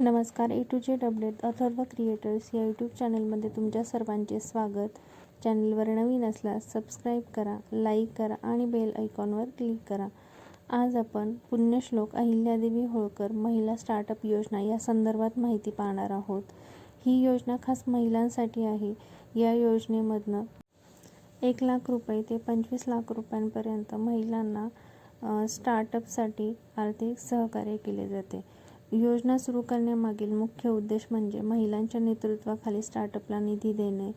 नमस्कार. A to J update Atharva creators या YouTube चॅनलमध्ये तुमच्या सर्वांचे स्वागत. चॅनलवर नवीन असल्यास सबस्क्राईब करा लाईक करा आणि बेल आयकॉनवर क्लिक करा. आज आपण पुण्यश्लोक अहिल्यादेवी होळकर महिला स्टार्टअप योजना या संदर्भात माहिती पाहणार आहोत. ही योजना खास महिलांसाठी आहे. या योजनेमधनं एक लाख रुपये ते पंचवीस लाख रुपयांपर्यंत महिलांना स्टार्टअपसाठी आर्थिक सहकार्य केले जाते. योजना सुरू करण्यामागील मुख्य उद्देश म्हणजे महिलांच्या नेतृत्वाखाली स्टार्टअपला निधी देणे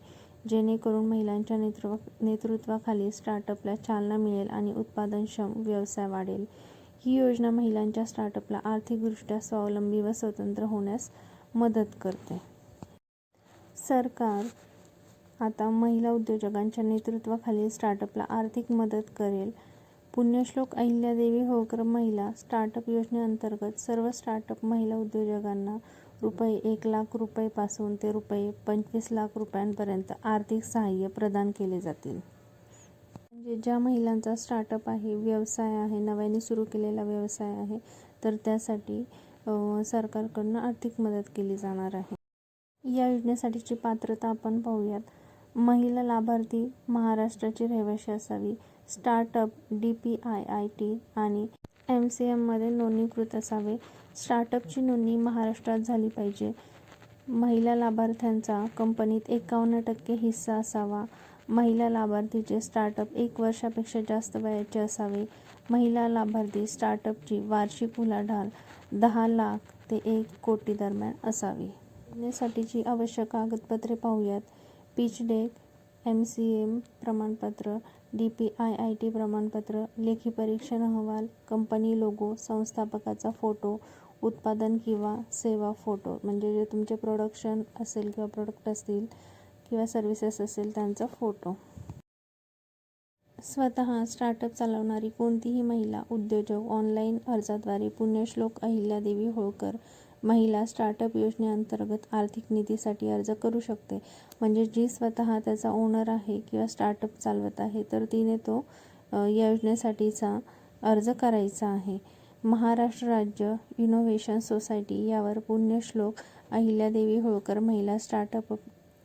जेणेकरून महिलांच्या नेतृत्व नेतृत्वाखाली स्टार्टअपला चालना मिळेल आणि उत्पादनक्षम व्यवसाय वाढेल. ही योजना महिलांच्या स्टार्टअपला आर्थिकदृष्ट्या स्वावलंबी व स्वतंत्र होण्यास मदत करते. सरकार आता महिला उद्योजकांच्या नेतृत्वाखाली स्टार्टअपला आर्थिक मदत करेल. पुण्यश्लोक अहिल्यादेवी होळकर महिला स्टार्टअप योजनेअंतर्गत सर्व स्टार्टअप महिला उद्योजकांना रुपये एक लाख रुपयेपासून ते रुपये पंचवीस लाख रुपयांपर्यंत आर्थिक सहाय्य प्रदान केले जातील. म्हणजे ज्या महिलांचा स्टार्टअप आहे व्यवसाय आहे नव्याने सुरू केलेला व्यवसाय आहे तर त्यासाठी सरकारकडनं सरकारकडून आर्थिक मदत केली जाणार आहे. या योजनेसाठीची पात्रता आपण पाहूयात. महिला लाभार्थी महाराष्ट्राची रहिवाशी असावी. Startup D P I I T आणि एम सी एममध्ये नोंदणीकृत असावे. स्टार्टअपची नोंदणी महाराष्ट्रात झाली पाहिजे. महिला लाभार्थ्यांचा कंपनीत एकावन्न टक्के हिस्सा असावा. महिला लाभार्थीचे स्टार्टअप एक वर्षापेक्षा जास्त वयाचे असावे. महिला लाभार्थी स्टार्टअपची वार्षिक उलाढाल दहा लाख ते एक कोटी दरम्यान असावी. योजनेसाठीची आवश्यक कागदपत्रे पाहूयात. Pitch deck M C M प्रमाणपत्र D P I I T प्रमाणपत्र लेखी परीक्षण अहवाल कंपनी लोगो संस्थापकाचा फोटो उत्पादन किंवा सेवा फोटो म्हणजे जे तुमचे प्रोडक्शन असेल किंवा प्रोडक्ट असतील किंवा सर्व्हिसेस असेल त्यांचा फोटो स्वतः स्टार्टअप चालवणारी कोणतीही महिला उद्योजक ऑनलाईन अर्जाद्वारे पुण्यश्लोक अहिल्यादेवी होळकर महिला स्टार्टअप योजनेअंतर्गत आर्थिक निधीसाठी अर्ज करू शकते. म्हणजे जी स्वतः त्याचा ओनर आहे किंवा स्टार्टअप चालवत आहे तर तिने तो या योजनेसाठीचा अर्ज करायचा आहे. महाराष्ट्र राज्य इनोव्हेशन सोसायटी यावर पुण्यश्लोक अहिल्यादेवी होळकर महिला स्टार्टअप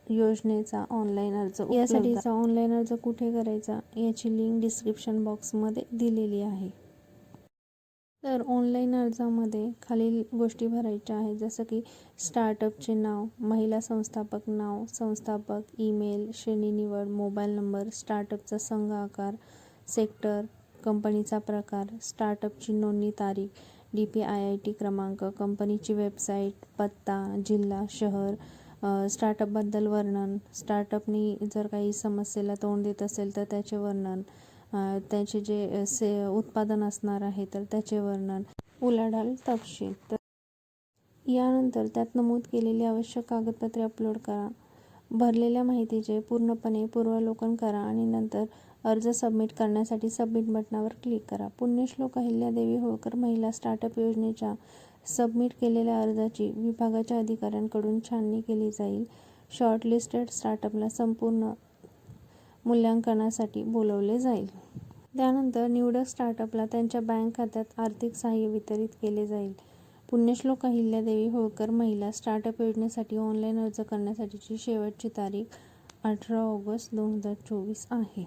योजनेचा ऑनलाईन अर्ज यासाठीचा ऑनलाईन अर्ज कुठे करायचा याची लिंक डिस्क्रिप्शन बॉक्समध्ये दिलेली आहे. तर ऑनलाईन अर्जामध्ये खालील गोष्टी भरायच्या आहेत. जसं की स्टार्टअपचे नाव महिला संस्थापक नाव संस्थापक ईमेल श्रेणी निवड मोबाईल नंबर स्टार्टअपचा संघ आकार सेक्टर कंपनीचा प्रकार स्टार्टअपची नोंदणी तारीख D P I I T क्रमांक कंपनीची वेबसाईट पत्ता जिल्हा शहर स्टार्टअपबद्दल वर्णन. स्टार्टअपनी जर काही समस्येला तोंड देत असेल तर त्याचे वर्णन. त्याचे जे से उत्पादन असणार आहे तर त्याचे वर्णन उलाढाल तपशील. तर यानंतर त्यात नमूद केलेली आवश्यक कागदपत्रे अपलोड करा. भरलेल्या माहितीचे पूर्णपणे पूर्वावलोकन करा आणि नंतर अर्ज सबमिट करण्यासाठी सबमिट बटणावर क्लिक करा. पुण्यश्लोक अहिल्यादेवी होळकर महिला स्टार्टअप योजनेच्या सबमिट केलेल्या अर्जाची विभागाच्या अधिकाऱ्यांकडून छाननी केली जाईल. शॉर्टलिस्टेड स्टार्टअपला संपूर्ण मूल्यांकनासाठी बोलवले जाईल. त्यानंतर निवडक स्टार्टअपला त्यांच्या बँक खात्यात आर्थिक सहाय्य वितरित केले जाईल. पुण्यश्लोक अहिल्यादेवी होळकर महिला स्टार्टअप योजनेसाठी ऑनलाईन अर्ज करण्यासाठीची शेवटची तारीख अठरा ऑगस्ट दोन हजार चोवीस आहे.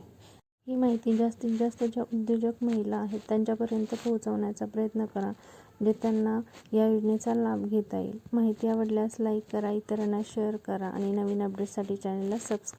ही माहिती जास्तीत जास्त ज्या उद्योजक महिला आहेत त्यांच्यापर्यंत पोहोचवण्याचा प्रयत्न करा म्हणजे त्यांना या योजनेचा लाभ घेता येईल. माहिती आवडल्यास लाईक करा इतरांना शेअर करा आणि नवीन अपडेट्ससाठी चॅनलला सबस्क्राईब